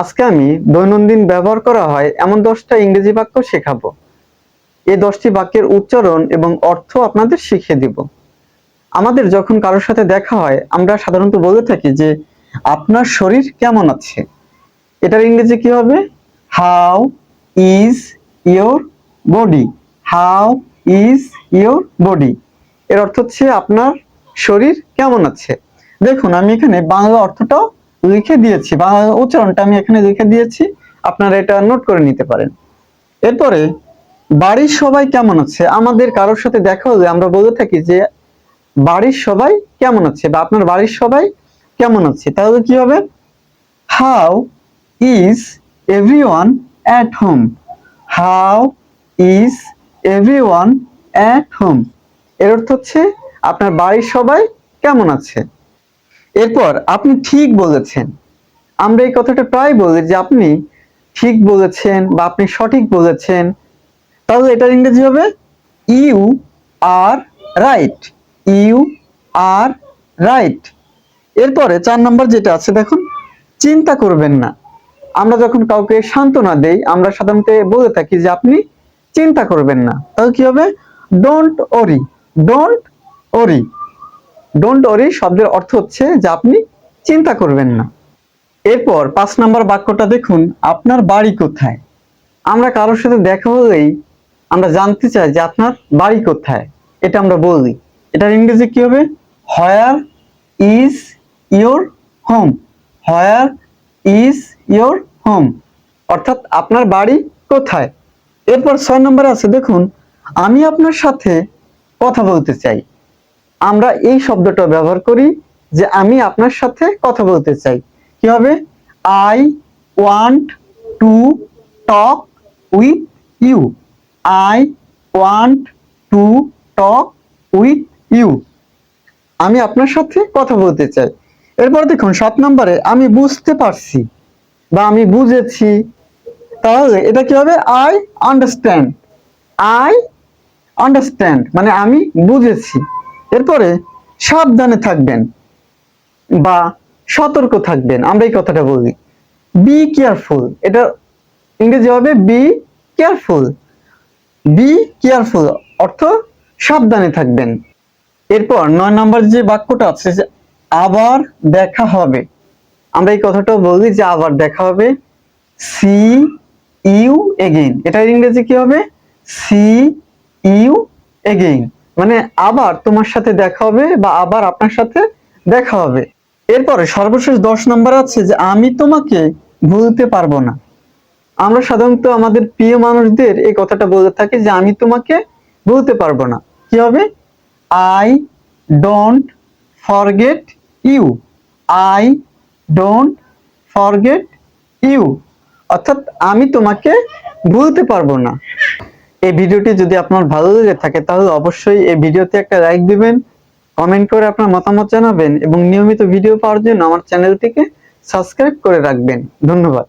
আজকে আমি দৈনন্দিন ব্যবহার করা হয় এমন দশটা ইংরেজি বাক্য শেখাবো। এই দশটি বাক্যের উচ্চারণ এবং অর্থ আপনাদের শিখিয়ে দিব। আমাদের যখন কারোর সাথে দেখা হয়, আমরা সাধারণত বলে থাকি যে, আপনার শরীর কেমন আছে? এটার ইংরেজি কি হবে? How is your body how is your body এর অর্থ হচ্ছে, আপনার শরীর কেমন আছে? দেখুন, আমি এখানে বাংলা অর্থটাও লিখে দিয়েছি বা উচ্চারণটা আমি এখানে লিখে দিয়েছি, আপনারা এটা নোট করে নিতে পারেন। এরপরে, বাড়ির সবাই কেমন আছে? আমাদের কারোর সাথে দেখা হলে আমরা বলে থাকি যে, বাড়ির সবাই কেমন আছে বা আপনার বাড়ির সবাই কেমন আছে? তাহলে কি হবে? How is everyone at home how is everyone at home এর অর্থ হচ্ছে, আপনার বাড়ির সবাই কেমন আছে? এরপর আপনি ঠিক বলেছেন। আমরা এই কথাটা প্রায় বলি যে আপনি ঠিক বলেছেন বা আপনি সঠিক বলেছেন। তাহলে এটার ইংরেজি হবে you are right. You are right. এরপরে চার নম্বর যেটা আছে দেখুন, চিন্তা করবেন না। আমরা যখন কাউকে সান্ত্বনা দেই, আমরা সাধারণত বলে থাকি যে আপনি চিন্তা করবেন না। তাহলে কি হবে? Don't worry don't worry don't worry শব্দের অর্থ হচ্ছে যে আপনি চিন্তা করবেন না। এরপর পাঁচ নম্বর বাক্যটা দেখুন, আপনার বাড়ি কোথায়? আমরা কারোর সাথে দেখা হলেই আমরা জানতে চাই যে আপনার বাড়ি কোথায়। এটা আমরা বলি। এটার ইংরেজি কি হবে? Where is your home where is your home অর্থাৎ আপনার বাড়ি কোথায়? এরপর ছয় নম্বরে আছে, দেখুন, আমি আপনার সাথে কথা বলতে চাই। আমরা এই শব্দটা ব্যবহার করি যে আমি আপনার সাথে কথা বলতে চাই। কি হবে? I want to talk with you I want to talk with you আমি আপনার সাথে কথা বলতে চাই। এরপর দেখুন, সাত নম্বরে, আমি বুঝতে পারছি বা আমি বুঝেছি। তাহলে এটা কি হবে? আই আন্ডারস্ট্যান্ড আই আন্ডারস্ট্যান্ড মানে আমি বুঝেছি। এরপরে সাবধানে থাকবেন বা সতর্ক থাকবেন। আমরা এই কথাটা বলি। বি কেয়ারফুল এটা ইংরেজি হবে বি কেয়ারফুল বি কেয়ারফুল অর্থ সাবধানে থাকবেন। এরপর নয় নম্বর যে বাক্যটা আছে যে আবার দেখা হবে। আমরা এই কথাটাও বলি যে আবার দেখা হবে। সি ইউ এগেইন এটার ইংরেজি কি হবে? সি ইউ এগেইন মানে আবার তোমার সাথে দেখা হবে বা আবার আপনার সাথে দেখা হবে। এরপরে সর্বশেষ দশ নম্বর আছে যে, আমি তোমাকে ভুলতে পারব না। আমরা সাধারণত আমাদের প্রিয় মানুষদের এই কথাটা বলে থাকি যে, আমি তোমাকে ভুলতে পারব না। কি হবে? I don't forget you I don't forget you অর্থাৎ আমি তোমাকে ভুলতে পারব না। এই ভিডিওটি যদি আপনার ভালো লেগে থাকে, তাহলে অবশ্যই এই ভিডিওতে একটা লাইক দিবেন কমেন্ট করে আপনার মতামত জানাবেন এবং নিয়মিত ভিডিও পাওয়ার জন্য আমার চ্যানেলটিকে সাবস্ক্রাইব করে রাখবেন। ধন্যবাদ।